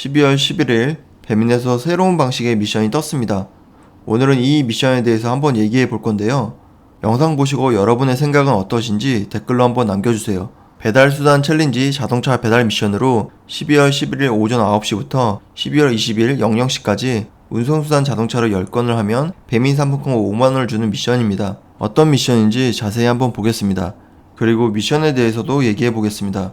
12월 11일 배민에서 새로운 방식의 미션이 떴습니다. 오늘은 이 미션에 대해서 한번 얘기해 볼 건데요. 영상 보시고 여러분의 생각은 어떠신지 댓글로 한번 남겨주세요. 배달수단 챌린지 자동차 배달 미션으로 12월 11일 오전 9시부터 12월 20일 00시까지 운송수단 자동차로 10건을 하면 배민 상품권 5만원을 주는 미션입니다. 어떤 미션인지 자세히 한번 보겠습니다. 그리고 미션에 대해서도 얘기해 보겠습니다.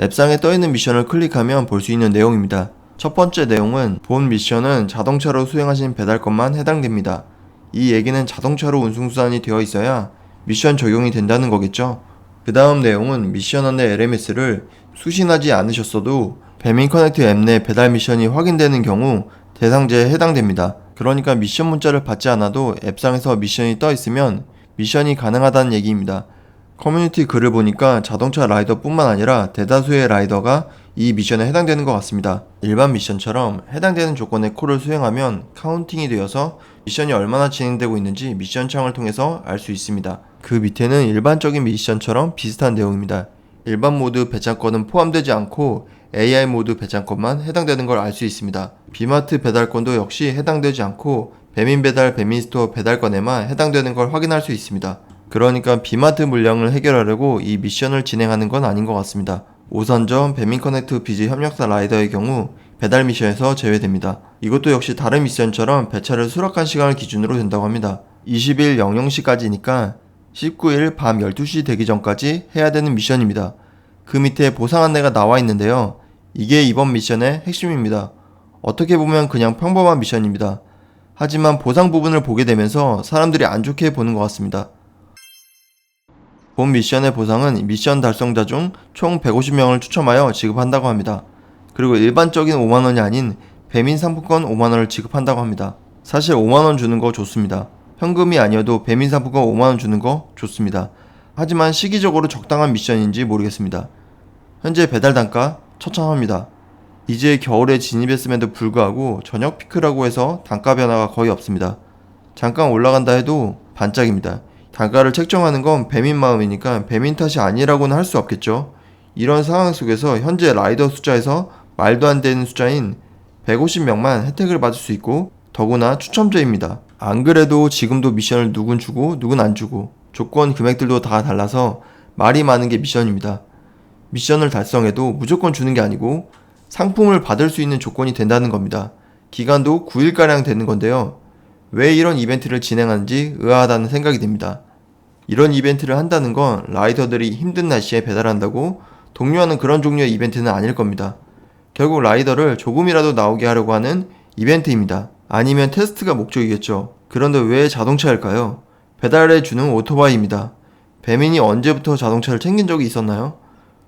앱상에 떠있는 미션을 클릭하면 볼 수 있는 내용입니다. 첫 번째 내용은 본 미션은 자동차로 수행하신 배달건만 해당됩니다. 이 얘기는 자동차로 운송수단이 되어 있어야 미션 적용이 된다는 거겠죠? 그 다음 내용은 미션 안내 LMS를 수신하지 않으셨어도 배민 커넥트 앱 내 배달 미션이 확인되는 경우 대상자에 해당됩니다. 그러니까 미션 문자를 받지 않아도 앱상에서 미션이 떠 있으면 미션이 가능하다는 얘기입니다. 커뮤니티 글을 보니까 자동차 라이더뿐만 아니라 대다수의 라이더가 이 미션에 해당되는 것 같습니다. 일반 미션처럼 해당되는 조건의 콜을 수행하면 카운팅이 되어서 미션이 얼마나 진행되고 있는지 미션 창을 통해서 알 수 있습니다. 그 밑에는 일반적인 미션처럼 비슷한 내용입니다. 일반 모드 배짱권은 포함되지 않고 AI 모드 배짱권만 해당되는 걸 알 수 있습니다. 비마트 배달권도 역시 해당되지 않고 배민 배달, 배민 스토어 배달권에만 해당되는 걸 확인할 수 있습니다. 그러니까 비마트 물량을 해결하려고 이 미션을 진행하는 건 아닌 것 같습니다. 오선점, 배민 커넥트 비즈 협력사 라이더의 경우 배달 미션에서 제외됩니다. 이것도 역시 다른 미션처럼 배차를 수락한 시간을 기준으로 된다고 합니다. 20일 00시까지니까 19일 밤 12시 되기 전까지 해야 되는 미션입니다. 그 밑에 보상 안내가 나와 있는데요. 이게 이번 미션의 핵심입니다. 어떻게 보면 그냥 평범한 미션입니다. 하지만 보상 부분을 보게 되면서 사람들이 안 좋게 보는 것 같습니다. 본 미션의 보상은 미션 달성자 중 총 150명을 추첨하여 지급한다고 합니다. 그리고 일반적인 5만원이 아닌 배민 상품권 5만원을 지급한다고 합니다. 사실 5만원 주는 거 좋습니다. 현금이 아니어도 배민 상품권 5만원 주는 거 좋습니다. 하지만 시기적으로 적당한 미션인지 모르겠습니다. 현재 배달 단가 처참합니다. 이제 겨울에 진입했음에도 불구하고 저녁 피크라고 해서 단가 변화가 거의 없습니다. 잠깐 올라간다 해도 반짝입니다. 단가를 책정하는 건 배민 마음이니까 배민 탓이 아니라고는 할 수 없겠죠. 이런 상황 속에서 현재 라이더 숫자에서 말도 안 되는 숫자인 150명만 혜택을 받을 수 있고 더구나 추첨제입니다. 안 그래도 지금도 미션을 누군 주고 누군 안 주고 조건 금액들도 다 달라서 말이 많은 게 미션입니다. 미션을 달성해도 무조건 주는 게 아니고 상품을 받을 수 있는 조건이 된다는 겁니다. 기간도 9일가량 되는 건데요. 왜 이런 이벤트를 진행하는지 의아하다는 생각이 듭니다. 이런 이벤트를 한다는 건 라이더들이 힘든 날씨에 배달한다고 독려하는 그런 종류의 이벤트는 아닐 겁니다. 결국 라이더를 조금이라도 나오게 하려고 하는 이벤트입니다. 아니면 테스트가 목적이겠죠. 그런데 왜 자동차일까요? 배달해 주는 오토바이입니다. 배민이 언제부터 자동차를 챙긴 적이 있었나요?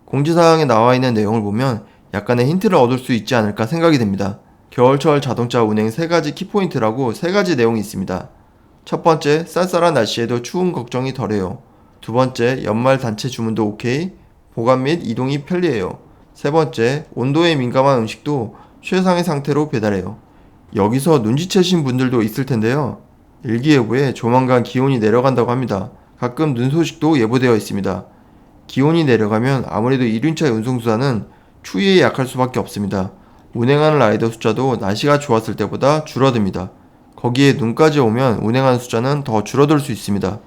공지사항에 나와 있는 내용을 보면 약간의 힌트를 얻을 수 있지 않을까 생각이 됩니다. 겨울철 자동차 운행 3가지 키포인트라고 3가지 내용이 있습니다. 첫 번째, 쌀쌀한 날씨에도 추운 걱정이 덜해요. 두 번째, 연말 단체 주문도 오케이, 보관 및 이동이 편리해요. 세 번째, 온도에 민감한 음식도 최상의 상태로 배달해요. 여기서 눈치채신 분들도 있을 텐데요. 일기예보에 조만간 기온이 내려간다고 합니다. 가끔 눈 소식도 예보되어 있습니다. 기온이 내려가면 아무래도 이륜차 운송수단은 추위에 약할 수밖에 없습니다. 운행하는 라이더 숫자도 날씨가 좋았을 때보다 줄어듭니다. 거기에 눈까지 오면 운행하는 숫자는 더 줄어들 수 있습니다.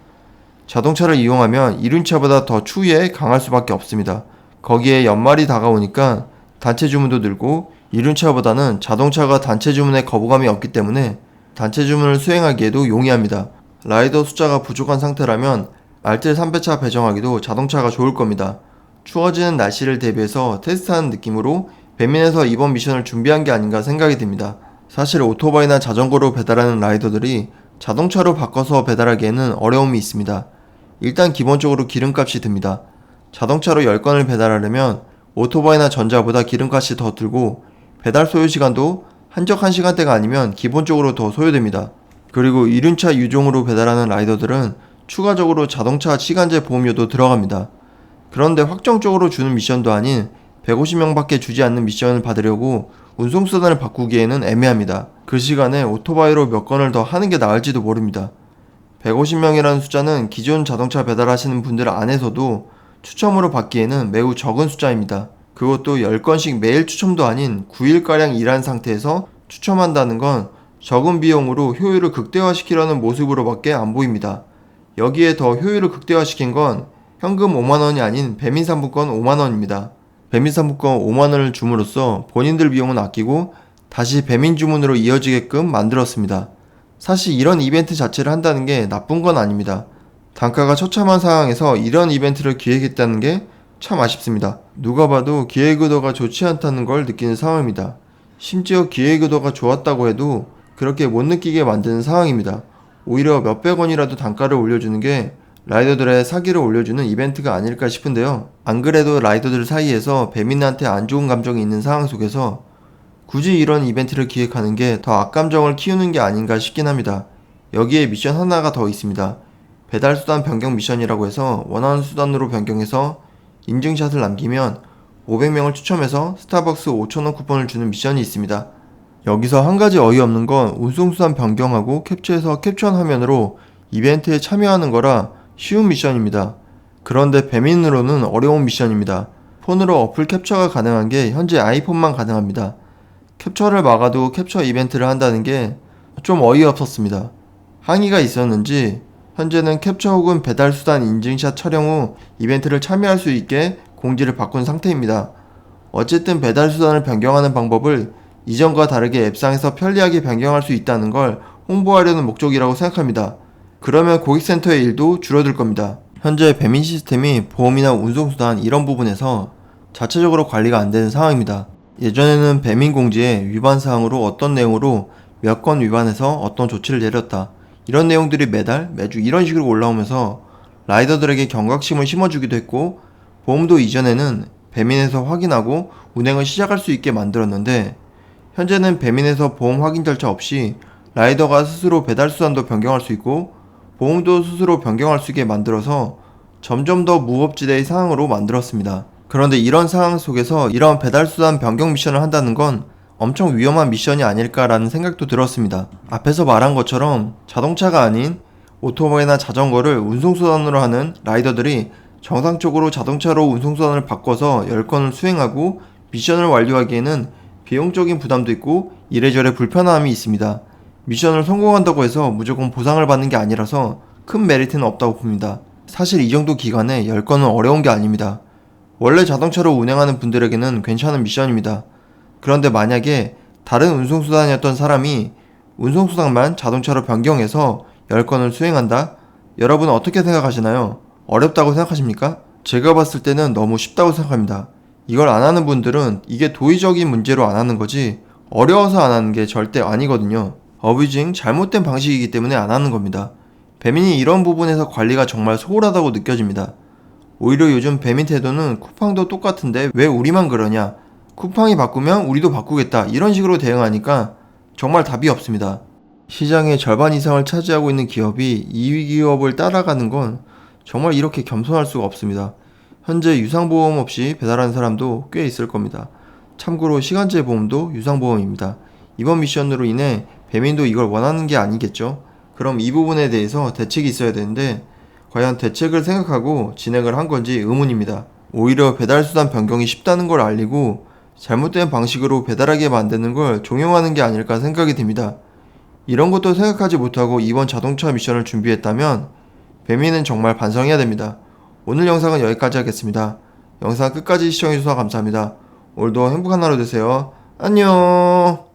자동차를 이용하면 이륜차보다 더 추위에 강할 수밖에 없습니다. 거기에 연말이 다가오니까 단체 주문도 늘고 이륜차보다는 자동차가 단체 주문에 거부감이 없기 때문에 단체 주문을 수행하기에도 용이합니다. 라이더 숫자가 부족한 상태라면 알뜰 3배차 배정하기도 자동차가 좋을 겁니다. 추워지는 날씨를 대비해서 테스트하는 느낌으로 배민에서 이번 미션을 준비한 게 아닌가 생각이 듭니다. 사실 오토바이나 자전거로 배달하는 라이더들이 자동차로 바꿔서 배달하기에는 어려움이 있습니다. 일단 기본적으로 기름값이 듭니다. 자동차로 10건을 배달하려면 오토바이나 전자보다 기름값이 더 들고 배달 소요 시간도 한적한 시간대가 아니면 기본적으로 더 소요됩니다. 그리고 이륜차 유종으로 배달하는 라이더들은 추가적으로 자동차 시간제 보험료도 들어갑니다. 그런데 확정적으로 주는 미션도 아닌 150명 밖에 주지 않는 미션을 받으려고 운송수단을 바꾸기에는 애매합니다. 그 시간에 오토바이로 몇 건을 더 하는 게 나을지도 모릅니다. 150명이라는 숫자는 기존 자동차 배달하시는 분들 안에서도 추첨으로 받기에는 매우 적은 숫자입니다. 그 그것도 10건씩 매일 추첨도 아닌 9일가량 일한 상태에서 추첨한다는 건 적은 비용으로 효율을 극대화시키려는 모습으로밖에 안 보입니다. 여기에 더 효율을 극대화시킨 건 현금 5만원이 아닌 배민 상품권 5만원입니다. 배민 상품권 5만원을 줌으로써 본인들 비용은 아끼고 다시 배민 주문으로 이어지게끔 만들었습니다. 사실 이런 이벤트 자체를 한다는 게 나쁜 건 아닙니다. 단가가 처참한 상황에서 이런 이벤트를 기획했다는 게 참 아쉽습니다. 누가 봐도 기획 의도가 좋지 않다는 걸 느끼는 상황입니다. 심지어 기획 의도가 좋았다고 해도 그렇게 못 느끼게 만드는 상황입니다. 오히려 몇백 원이라도 단가를 올려주는 게 라이더들의 사기를 올려주는 이벤트가 아닐까 싶은데요. 안 그래도 라이더들 사이에서 배민한테 안 좋은 감정이 있는 상황 속에서 굳이 이런 이벤트를 기획하는 게 더 악감정을 키우는 게 아닌가 싶긴 합니다. 여기에 미션 하나가 더 있습니다. 배달 수단 변경 미션이라고 해서 원하는 수단으로 변경해서 인증샷을 남기면 500명을 추첨해서 스타벅스 5,000원 쿠폰을 주는 미션이 있습니다. 여기서 한 가지 어이없는 건 운송수단 변경하고 캡처해서 캡처한 화면으로 이벤트에 참여하는 거라 쉬운 미션입니다. 그런데 배민으로는 어려운 미션입니다. 폰으로 어플 캡처가 가능한 게 현재 아이폰만 가능합니다. 캡처를 막아도 캡처 이벤트를 한다는 게 좀 어이없었습니다. 항의가 있었는지 현재는 캡처 혹은 배달 수단 인증샷 촬영 후 이벤트를 참여할 수 있게 공지를 바꾼 상태입니다. 어쨌든 배달 수단을 변경하는 방법을 이전과 다르게 앱상에서 편리하게 변경할 수 있다는 걸 홍보하려는 목적이라고 생각합니다. 그러면 고객센터의 일도 줄어들 겁니다. 현재 배민 시스템이 보험이나 운송수단 이런 부분에서 자체적으로 관리가 안 되는 상황입니다. 예전에는 배민 공지에 위반 사항으로 어떤 내용으로 몇 건 위반해서 어떤 조치를 내렸다. 이런 내용들이 매달, 매주 이런 식으로 올라오면서 라이더들에게 경각심을 심어주기도 했고 보험도 이전에는 배민에서 확인하고 운행을 시작할 수 있게 만들었는데 현재는 배민에서 보험 확인 절차 없이 라이더가 스스로 배달 수단도 변경할 수 있고 보험도 스스로 변경할 수 있게 만들어서 점점 더 무법지대의 상황으로 만들었습니다. 그런데 이런 상황 속에서 이런 배달 수단 변경 미션을 한다는 건 엄청 위험한 미션이 아닐까라는 생각도 들었습니다. 앞에서 말한 것처럼 자동차가 아닌 오토바이나 자전거를 운송수단으로 하는 라이더들이 정상적으로 자동차로 운송수단을 바꿔서 10건을 수행하고 미션을 완료하기에는 비용적인 부담도 있고 이래저래 불편함이 있습니다. 미션을 성공한다고 해서 무조건 보상을 받는 게 아니라서 큰 메리트는 없다고 봅니다. 사실 이 정도 기간에 10건은 어려운 게 아닙니다. 원래 자동차로 운행하는 분들에게는 괜찮은 미션입니다. 그런데 만약에 다른 운송수단이었던 사람이 운송수단만 자동차로 변경해서 10건을 수행한다? 여러분 어떻게 생각하시나요? 어렵다고 생각하십니까? 제가 봤을 때는 너무 쉽다고 생각합니다. 이걸 안 하는 분들은 이게 도의적인 문제로 안 하는 거지 어려워서 안 하는 게 절대 아니거든요. 어뷰징 잘못된 방식이기 때문에 안 하는 겁니다. 배민이 이런 부분에서 관리가 정말 소홀하다고 느껴집니다. 오히려 요즘 배민 태도는 쿠팡도 똑같은데 왜 우리만 그러냐? 쿠팡이 바꾸면 우리도 바꾸겠다. 이런 식으로 대응하니까 정말 답이 없습니다. 시장의 절반 이상을 차지하고 있는 기업이 2위 기업을 따라가는 건 정말 이렇게 겸손할 수가 없습니다. 현재 유상보험 없이 배달하는 사람도 꽤 있을 겁니다. 참고로 시간제 보험도 유상보험입니다. 이번 미션으로 인해 배민도 이걸 원하는 게 아니겠죠? 그럼 이 부분에 대해서 대책이 있어야 되는데 과연 대책을 생각하고 진행을 한 건지 의문입니다. 오히려 배달수단 변경이 쉽다는 걸 알리고 잘못된 방식으로 배달하게 만드는 걸 종용하는 게 아닐까 생각이 듭니다. 이런 것도 생각하지 못하고 이번 자동차 미션을 준비했다면 배민은 정말 반성해야 됩니다. 오늘 영상은 여기까지 하겠습니다. 영상 끝까지 시청해주셔서 감사합니다. 오늘도 행복한 하루 되세요. 안녕!